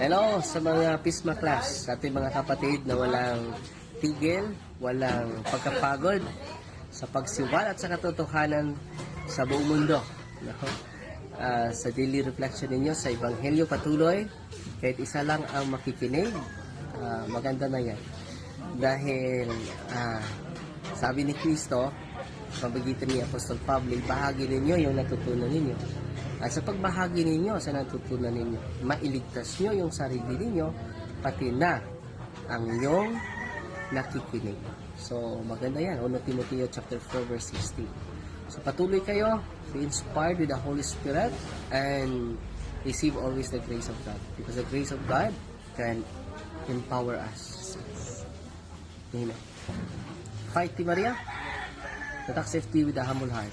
Hello sa mga Pisma class, sa ating mga kapatid na walang tigil, walang pagkapagod sa pagsiwal at sa katotohanan sa buong mundo. No? Ah, sa daily reflection ninyo sa Ebanghelyo patuloy, kahit isa lang ang makikinig, ah, maganda na yan. Dahil ah, sabi ni Kristo, pabagitan ni Apostol Pablo, bahagi ninyo yung natutunan ninyo. At sa pagbahagi ninyo sa natutunan ninyo, mailigtas nyo yung sarili ninyo, pati na ang iyong nakikinig. So, maganda yan. 1 Timoteo chapter 4 verse 16. So, patuloy kayo, be inspired with the Holy Spirit, and receive always the grace of God. Because the grace of God can empower us. Amen. Fight, Maria. Tatak safety with a humble heart.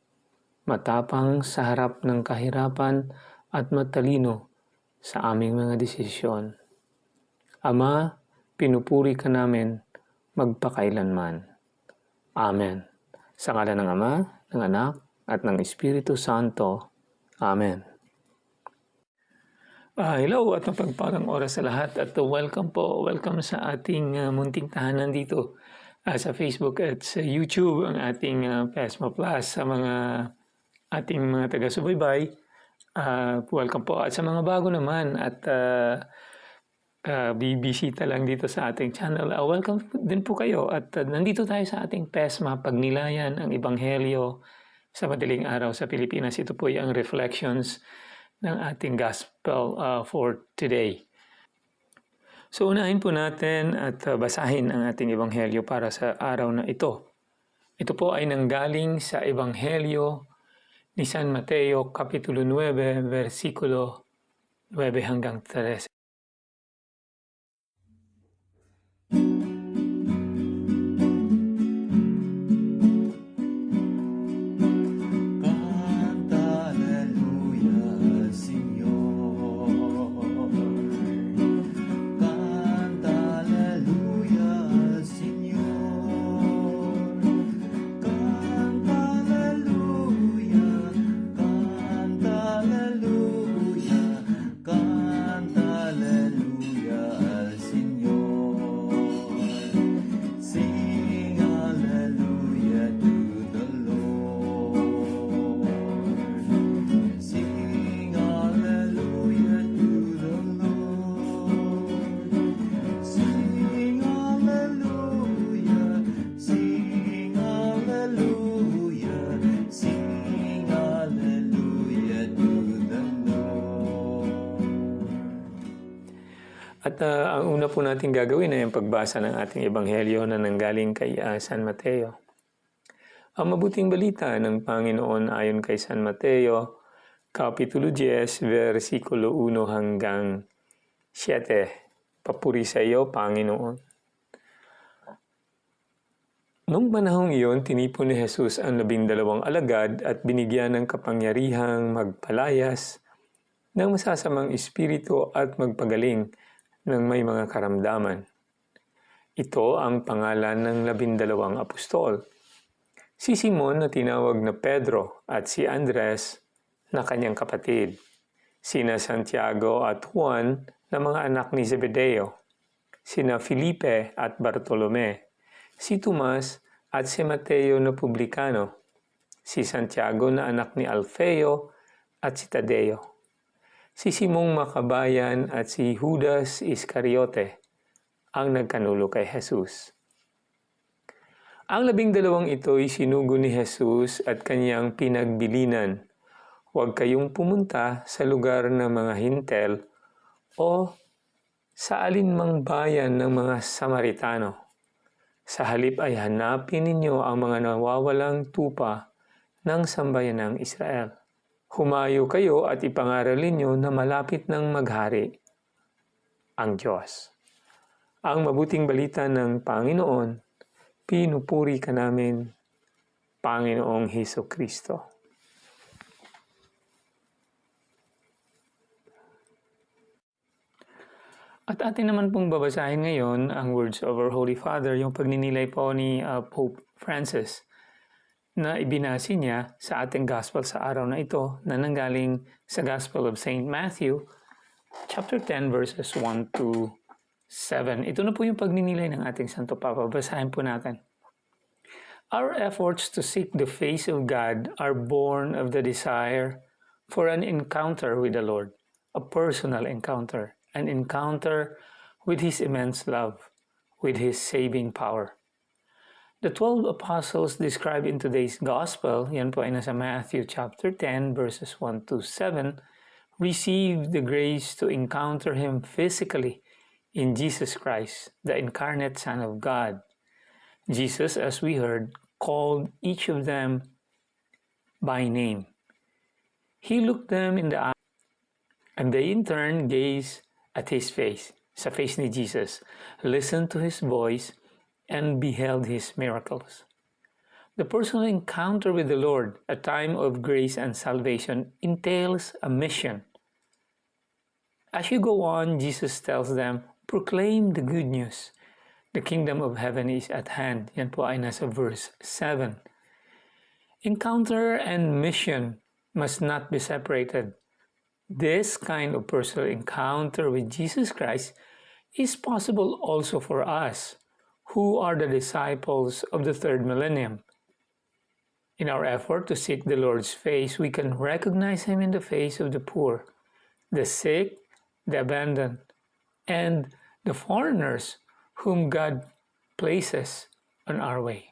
matapang sa harap ng kahirapan at matalino sa aming mga desisyon. Ama, pinupuri ka namin magpakailanman. Amen. Sa ngala ng Ama, ng Anak, at ng Espiritu Santo. Amen. Ah, hello at mapagpalang oras sa lahat at uh, welcome po, welcome sa ating uh, munting tahanan dito ah, sa Facebook at sa YouTube ang ating uh, Pesma Plus sa mga ating mga taga-subaybay. Ah, welcome po. At sa mga bago naman at uh, uh, bibisita lang dito sa ating channel, ah, welcome din po kayo. At ah, nandito tayo sa ating PESMA, Pagnilayan, ang Ebanghelyo sa madaling araw sa Pilipinas. Ito po yung reflections ng ating gospel ah, for today. So unahin po natin at ah, basahin ang ating Ebanghelyo para sa araw na ito. Ito po ay nanggaling sa Ebanghelyo ni San Mateo capítulo 9, versículo 9 3. Ah, ang una po natin gagawin ay ang pagbasa ng ating Ebanghelyo na nanggaling kay ah, San Mateo. Ang mabuting balita ng Panginoon ayon kay San Mateo, Kapitulo 10, versikulo 1 hanggang 7. Papuri sa iyo, Panginoon. Noong panahong iyon, tinipon ni Jesus ang labindalawang alagad at binigyan ng kapangyarihang magpalayas ng masasamang espiritu at magpagaling ng may mga karamdaman. Ito ang pangalan ng labindalawang apostol. Si Simon na tinawag na Pedro at si Andres na kanyang kapatid. Sina Santiago at Juan na mga anak ni Zebedeo. Sina Felipe at Bartolome. Si Tomas at si Mateo na publikano. Si Santiago na anak ni Alfeo at si Tadeo si Simong Makabayan at si Judas Iscariote ang nagkanulo kay Jesus. Ang labing dalawang ito ay sinugo ni Jesus at kanyang pinagbilinan. Huwag kayong pumunta sa lugar ng mga hintel o sa alinmang bayan ng mga Samaritano. Sa halip ay hanapin ninyo ang mga nawawalang tupa ng sambayanang Israel. Humayo kayo at ipangaral ninyo na malapit ng maghari ang Diyos. Ang mabuting balita ng Panginoon, pinupuri ka namin, Panginoong Heso Kristo. At atin naman pong babasahin ngayon ang words of our Holy Father, yung pagninilay po ni uh, Pope Francis na ibinasi niya sa ating gospel sa araw na ito na nanggaling sa Gospel of St. Matthew chapter 10 verses 1 to 7. Ito na po yung pagninilay ng ating Santo Papa. Basahin po natin. Our efforts to seek the face of God are born of the desire for an encounter with the Lord, a personal encounter, an encounter with His immense love, with His saving power. The 12 apostles described in today's gospel, yan po ay nasa Matthew chapter 10 verses 1 to 7, received the grace to encounter Him physically in Jesus Christ, the incarnate Son of God. Jesus, as we heard, called each of them by name. He looked them in the eye, and they in turn gazed at His face, sa face ni Jesus, listened to His voice, and beheld His miracles. The personal encounter with the Lord, a time of grace and salvation, entails a mission. As you go on, Jesus tells them, proclaim the good news. The kingdom of heaven is at hand. Yan po ay nasa verse 7. Encounter and mission must not be separated. This kind of personal encounter with Jesus Christ is possible also for us, who are the disciples of the third millennium. In our effort to seek the Lord's face, we can recognize Him in the face of the poor, the sick, the abandoned, and the foreigners whom God places on our way.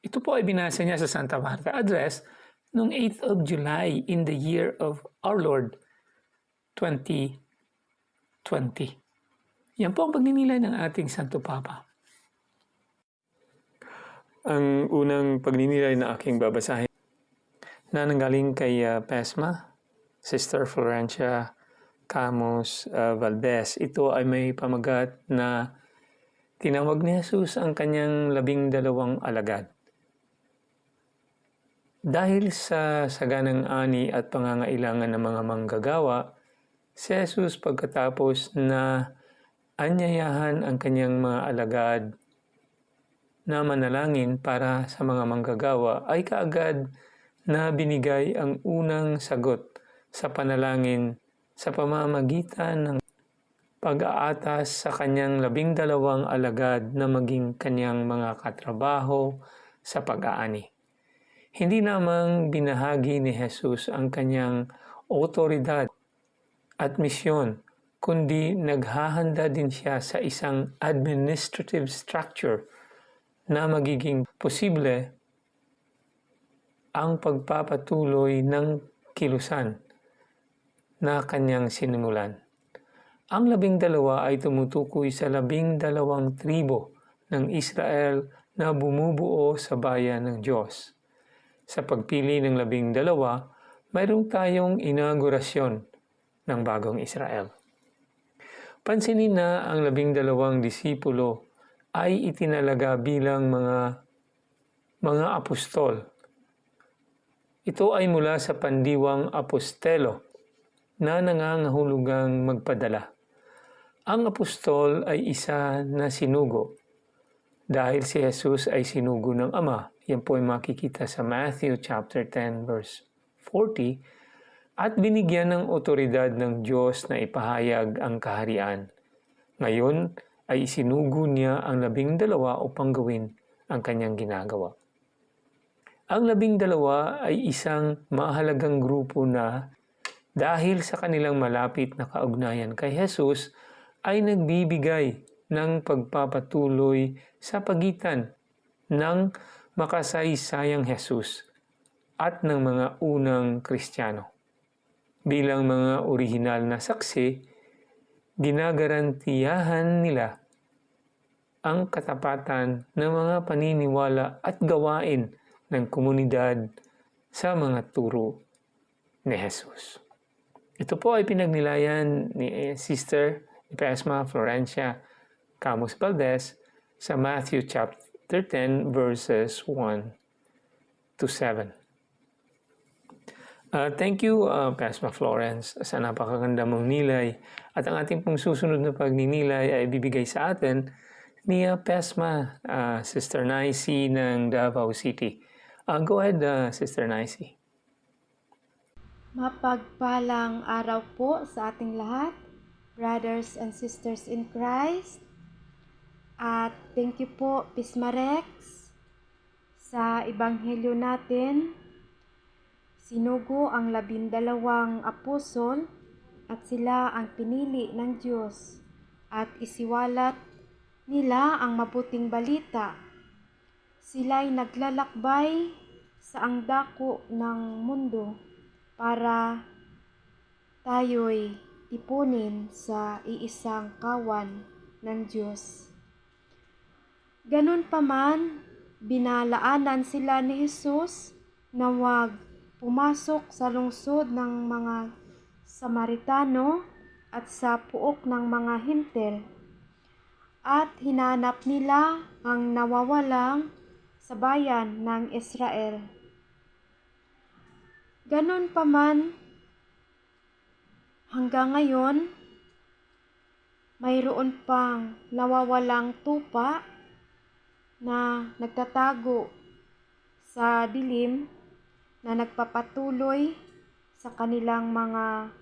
Ito po ay binasa niya sa Santa Marta address noong 8th of July in the year of our Lord 2020. Yan po ang pagninilay ng ating Santo Papa. Ang unang pagninilay na aking babasahin na nanggaling kay uh, Pesma, Sister Florencia Camus uh, Valdez. Ito ay may pamagat na tinawag ni Jesus ang kanyang labing dalawang alagad. Dahil sa saganang ani at pangangailangan ng mga manggagawa, si Jesus pagkatapos na anyayahan ang kanyang mga alagad na manalangin para sa mga manggagawa ay kaagad na binigay ang unang sagot sa panalangin sa pamamagitan ng pag-aatas sa kanyang labing dalawang alagad na maging kanyang mga katrabaho sa pag-aani. Hindi namang binahagi ni Jesus ang kanyang otoridad at misyon, kundi naghahanda din siya sa isang administrative structure na magiging posible ang pagpapatuloy ng kilusan na kanyang sinimulan. Ang labing dalawa ay tumutukoy sa labing dalawang tribo ng Israel na bumubuo sa bayan ng Diyos. Sa pagpili ng labing dalawa, mayroong tayong inaugurasyon ng bagong Israel. Pansinin na ang labing dalawang disipulo ay itinalaga bilang mga mga apostol. Ito ay mula sa pandiwang apostelo na nangangahulugang magpadala. Ang apostol ay isa na sinugo. Dahil si Jesus ay sinugo ng Ama, yan po ay makikita sa Matthew chapter 10 verse 40, at binigyan ng otoridad ng Diyos na ipahayag ang kaharian. Ngayon ay isinugo niya ang labing dalawa upang gawin ang kanyang ginagawa. Ang labing dalawa ay isang mahalagang grupo na dahil sa kanilang malapit na kaugnayan kay Jesus ay nagbibigay ng pagpapatuloy sa pagitan ng makasaysayang Jesus at ng mga unang Kristiyano. Bilang mga orihinal na saksi, ginagarantiyahan nila ang katapatan ng mga paniniwala at gawain ng komunidad sa mga turo ni Jesus. Ito po ay pinagnilayan ni eh, Sister Pesma Florencia Camus Valdez sa Matthew chapter 10 verses 1 to 7. Uh, thank you, uh, Pesma Florence, sa napakaganda mong nilay. At ang ating pong susunod na pagninilay ay bibigay sa atin ni uh, Pesma, uh, Sister Nicey ng Davao City. Uh, go ahead, uh, Sister Nicey. Mapagpalang araw po sa ating lahat, brothers and sisters in Christ. At thank you po, Pismarex, sa Ebanghelyo natin. Sinugo ang labindalawang apostol at sila ang pinili ng Diyos at isiwalat nila ang mabuting balita. Sila'y naglalakbay sa ang dako ng mundo para tayo'y ipunin sa iisang kawan ng Diyos. Ganun pa man, binalaanan sila ni Jesus na wag pumasok sa lungsod ng mga Samaritano at sa puok ng mga hintel at hinanap nila ang nawawalang sa bayan ng Israel. Ganon pa man, hanggang ngayon, mayroon pang nawawalang tupa na nagtatago sa dilim na nagpapatuloy sa kanilang mga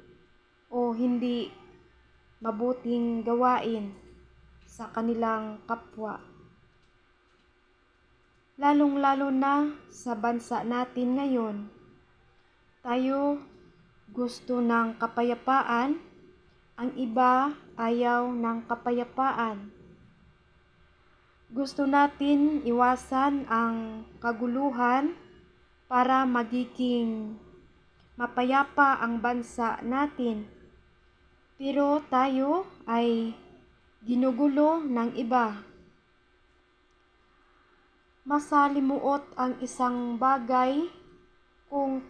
o hindi mabuting gawain sa kanilang kapwa. Lalong-lalo na sa bansa natin ngayon, tayo gusto ng kapayapaan, ang iba ayaw ng kapayapaan. Gusto natin iwasan ang kaguluhan para magiging mapayapa ang bansa natin. Pero tayo ay ginugulo ng iba. Masalimuot ang isang bagay kung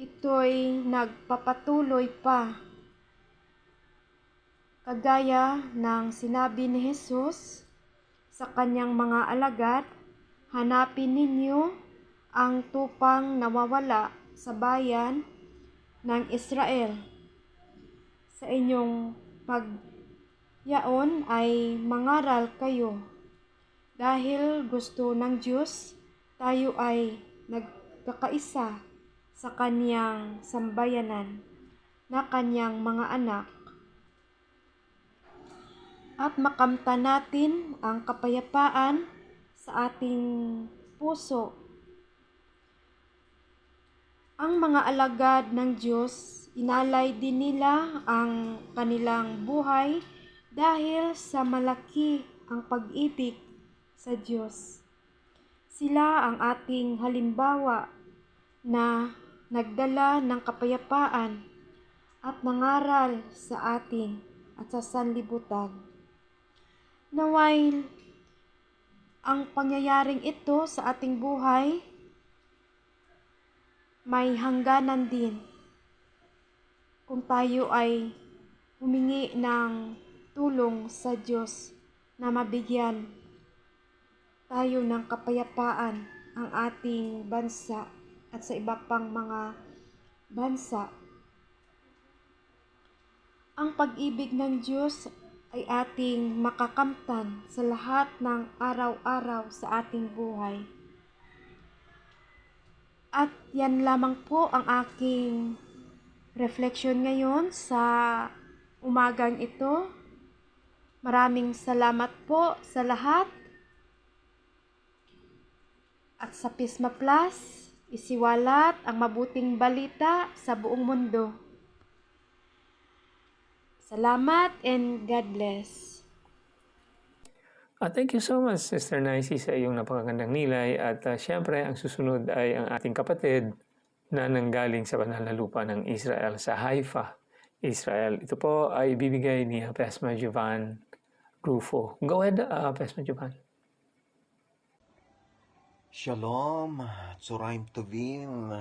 ito'y nagpapatuloy pa. Kagaya ng sinabi ni Jesus sa kanyang mga alagad, hanapin ninyo ang tupang nawawala sa bayan ng Israel. Sa inyong pagyaon ay mangaral kayo dahil gusto ng Diyos tayo ay nagkakaisa sa kanyang sambayanan na kanyang mga anak at makamta natin ang kapayapaan sa ating puso. Ang mga alagad ng Diyos, inalay din nila ang kanilang buhay dahil sa malaki ang pag-ibig sa Diyos. Sila ang ating halimbawa na nagdala ng kapayapaan at nangaral sa atin at sa sanlibutan. Naway ang pangyayaring ito sa ating buhay may hangganan din kung tayo ay humingi ng tulong sa Diyos na mabigyan tayo ng kapayapaan ang ating bansa at sa iba pang mga bansa. Ang pag-ibig ng Diyos ay ating makakamtan sa lahat ng araw-araw sa ating buhay. At yan lamang po ang aking reflection ngayon sa umagang ito. Maraming salamat po sa lahat. At sa Pisma Plus, isiwalat ang mabuting balita sa buong mundo. Salamat and God bless. Uh, thank you so much, Sister Nicey, sa iyong napakagandang nilay. At uh, syempre, ang susunod ay ang ating kapatid na nanggaling sa banal na lupa ng Israel sa Haifa, Israel. Ito po ay ibibigay ni uh, Pesma Jovan Rufo. Go ahead, uh, Pesma Jovan. Shalom, Tzoraim Tovim,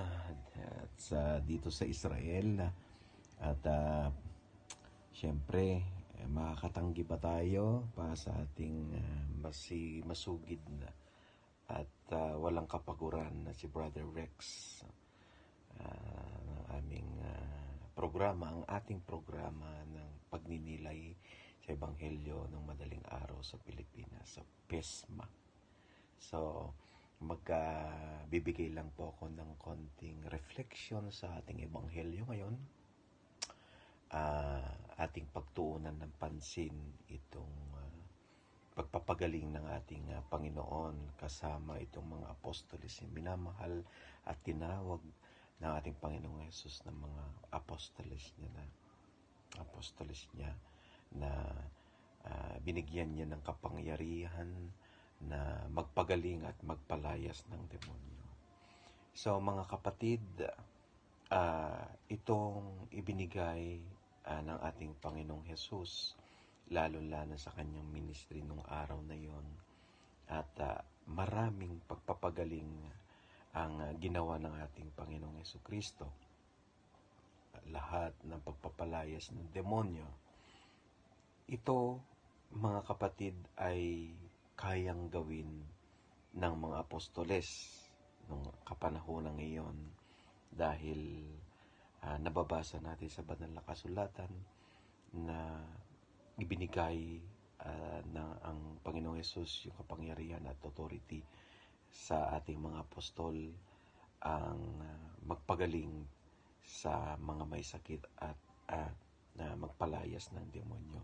at sa, dito sa Israel. At uh, siyempre, eh, makakatanggi ba tayo para sa ating ah, masi, masugid na at ah, walang kapaguran na si Brother Rex ah, ng aming ah, programa, ang ating programa ng pagninilay sa Ebanghelyo ng madaling araw sa Pilipinas, sa PESMA. So, magkabibigay lang po ako ng konting reflection sa ating ebanghelyo ngayon. Ah, ating pagtuunan ng pansin itong ah, pagpapagaling ng ating ah, Panginoon kasama itong mga apostoles yung minamahal at tinawag ng ating Panginoong Yesus ng mga apostoles niya na apostoles niya na ah, binigyan niya ng kapangyarihan na magpagaling at magpalayas ng demonyo. So mga kapatid, ah, itong ibinigay ah, ng ating Panginoong Hesus, lalo-lalo sa kanyang ministry nung araw na yon at ah, maraming pagpapagaling ang ah, ginawa ng ating Panginoong Heso Kristo. Lahat ng pagpapalayas ng demonyo. Ito, mga kapatid, ay kayang gawin ng mga apostoles nung kapanahon ng iyon dahil ah, nababasa natin sa banal na kasulatan na ibinigay ah, ng ang Panginoong Yesus yung kapangyarihan at authority sa ating mga apostol ang ah, magpagaling sa mga may sakit at ah, na magpalayas ng demonyo.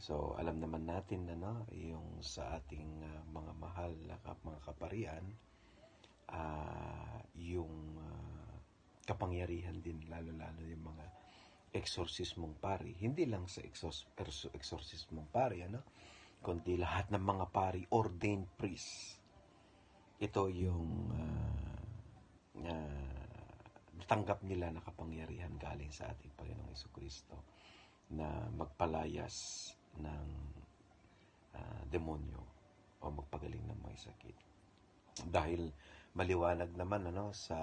So, alam naman natin na no, yung sa ating ah, mga mahal na mga kaparian, ah, yung ah, kapangyarihan din, lalo-lalo yung mga eksorsismong pari. Hindi lang sa exors- pari, ano? kundi lahat ng mga pari, ordained priests. Ito yung ah, ah, natanggap nila na kapangyarihan galing sa ating Panginoong Iso Kristo na magpalayas ng ah, demonyo o magpagaling ng may sakit. Dahil maliwanag naman ano sa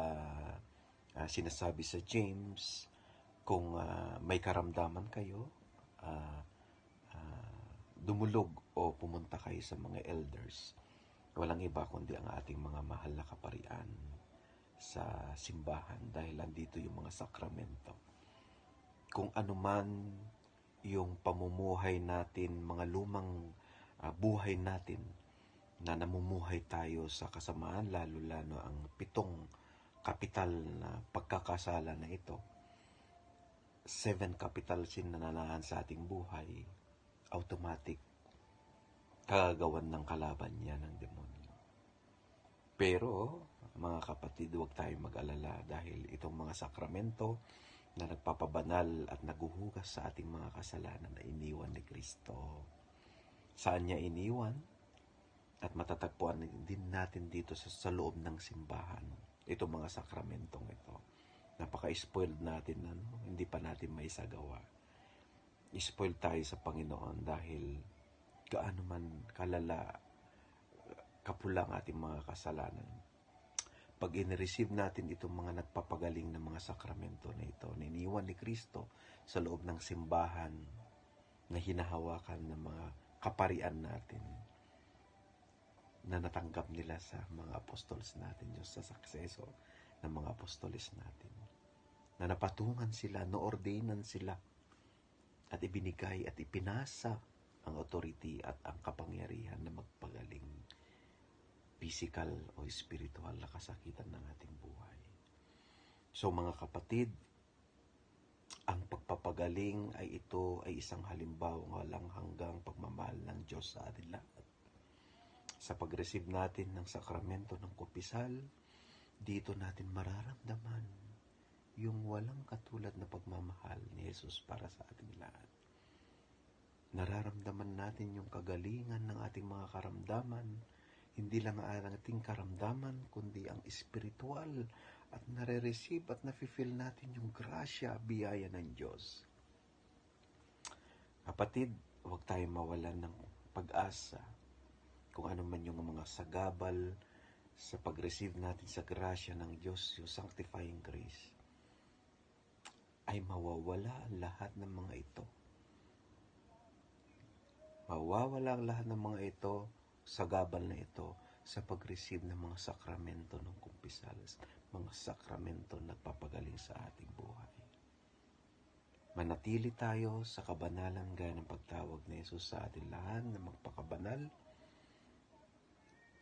ah, sinasabi sa James kung ah, may karamdaman kayo ah, ah, dumulog o pumunta kayo sa mga elders walang iba kundi ang ating mga mahal na kaparian sa simbahan dahil andito yung mga sakramento. Kung anuman yung pamumuhay natin, mga lumang ah, buhay natin na namumuhay tayo sa kasamaan, lalo-lalo ang pitong kapital na pagkakasala na ito. Seven capital sin na nanahan sa ating buhay, automatic kagagawan ng kalaban niya ng demonyo. Pero, mga kapatid, huwag tayong mag-alala dahil itong mga sakramento na nagpapabanal at naguhugas sa ating mga kasalanan na iniwan ni Kristo. Saan niya iniwan? At matatagpuan din natin dito sa, sa loob ng simbahan. Itong mga sakramentong ito. Napaka-spoiled natin, ano? hindi pa natin may sagawa. Spoiled tayo sa Panginoon dahil gaano man kalala kapulang ating mga kasalanan pag in-receive natin itong mga nagpapagaling ng mga sakramento na ito, na iniwan ni Kristo sa loob ng simbahan na hinahawakan ng mga kaparian natin na natanggap nila sa mga apostols natin, Diyos sa sakseso ng mga apostoles natin. Na napatungan sila, noordinan sila at ibinigay at ipinasa ang authority at ang kapangyarihan na magpagaling physical o spiritual na kasakitan ng ating buhay. So mga kapatid, ang pagpapagaling ay ito ay isang halimbawa walang hanggang pagmamahal ng Diyos sa atin lahat. Sa pag-receive natin ng sakramento ng kupisal, dito natin mararamdaman yung walang katulad na pagmamahal ni Jesus para sa ating lahat. Nararamdaman natin yung kagalingan ng ating mga karamdaman, hindi lang ang ating karamdaman, kundi ang espiritual at nare-receive at nafe-feel natin yung grasya, biyaya ng Diyos. Kapatid, huwag tayong mawalan ng pag-asa kung ano man yung mga sagabal sa pag-receive natin sa grasya ng Diyos, yung sanctifying grace, ay mawawala lahat ng mga ito. Mawawala ang lahat ng mga ito sa gabal na ito sa pag-receive ng mga sakramento ng kumpisal, mga sakramento na nagpapagaling sa ating buhay. Manatili tayo sa kabanalan gaya ng pagtawag ni Jesus sa atin lahat na magpakabanal.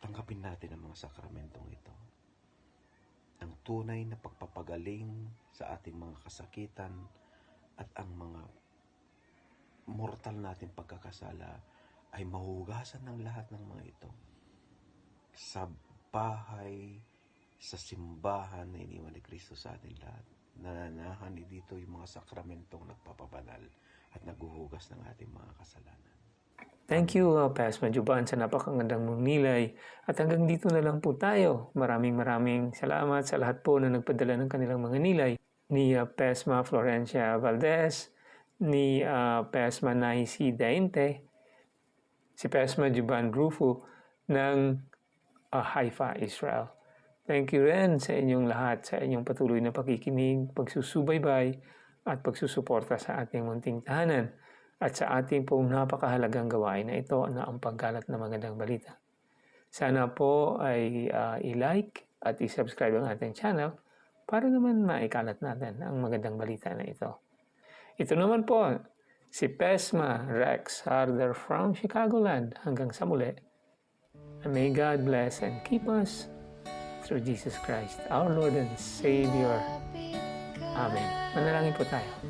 Tanggapin natin ang mga sakramentong ito. Ang tunay na pagpapagaling sa ating mga kasakitan at ang mga mortal natin pagkakasala ay mahugasan ng lahat ng mga ito sa bahay, sa simbahan na iniwan ni Kristo sa ating lahat. Nananahan dito yung mga sakramentong nagpapabanal at naguhugas ng ating mga kasalanan. Thank you, uh, Pastor Juban, sa napakagandang mong nilay. At hanggang dito na lang po tayo. Maraming maraming salamat sa lahat po na nagpadala ng kanilang mga nilay. Ni uh, Pesma Florencia Valdez, ni uh, Pesma Naisi Dainte, si Pesma Juban Rufo ng uh, Haifa, Israel. Thank you rin sa inyong lahat, sa inyong patuloy na pakikinig, pagsusubaybay, at pagsusuporta sa ating munting tahanan at sa ating pong napakahalagang gawain na ito na ang paggalat ng magandang balita. Sana po ay uh, i-like at i-subscribe ang ating channel para naman maikalat natin ang magandang balita na ito. Ito naman po, si Pesma Rex Harder from Chicagoland. Hanggang sa muli. And may God bless and keep us through Jesus Christ, our Lord and Savior. Amen. Manalangin po tayo.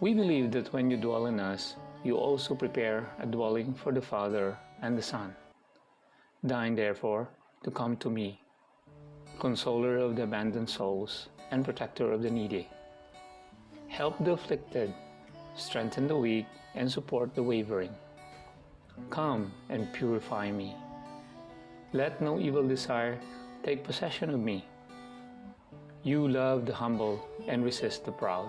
We believe that when you dwell in us, you also prepare a dwelling for the Father and the Son. Deign, therefore, to come to me, consoler of the abandoned souls and protector of the needy. Help the afflicted, strengthen the weak, and support the wavering. Come and purify me. Let no evil desire take possession of me. You love the humble and resist the proud.